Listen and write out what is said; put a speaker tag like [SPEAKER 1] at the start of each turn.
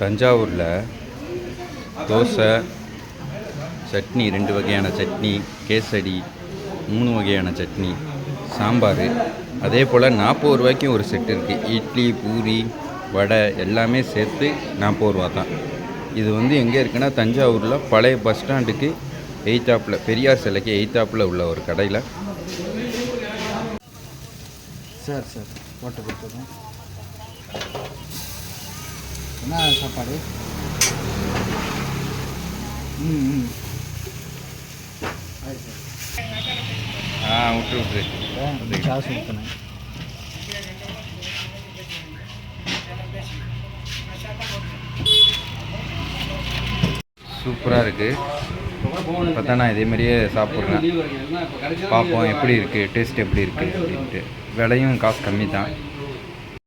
[SPEAKER 1] தஞ்சாவூரில் தோசை சட்னி ரெண்டு வகையான சட்னி கேசரி மூணு வகையான சட்னி சாம்பார். அதே போல் நாற்பது ரூபாய்க்கு ஒரு செட் இருக்குது இட்லி பூரி வடை எல்லாமே சேர்த்து நாற்பது ரூபா தான். இது வந்து எங்கே இருக்குன்னா தஞ்சாவூரில் பழைய பஸ் ஸ்டாண்டுக்கு எயித்தாப்பில் பெரியார் சிலைக்கு எயித்தாப்பில் உள்ள ஒரு கடையில்.
[SPEAKER 2] சார் சார் போட்டு கொடுத்துருங்க. என்ன சாப்பாடு? ம் ம்.
[SPEAKER 1] ஆ விட்டு விட்டு.
[SPEAKER 2] காசு கொடுத்தனேன்
[SPEAKER 1] சூப்பராக இருக்குது இப்போ தான் நான் இதே மாதிரியே சாப்பிட்றேன். பார்ப்போம் எப்படி இருக்குது டேஸ்ட் எப்படி இருக்குது அப்படின்ட்டு. விலையும் காசு கம்மி தான்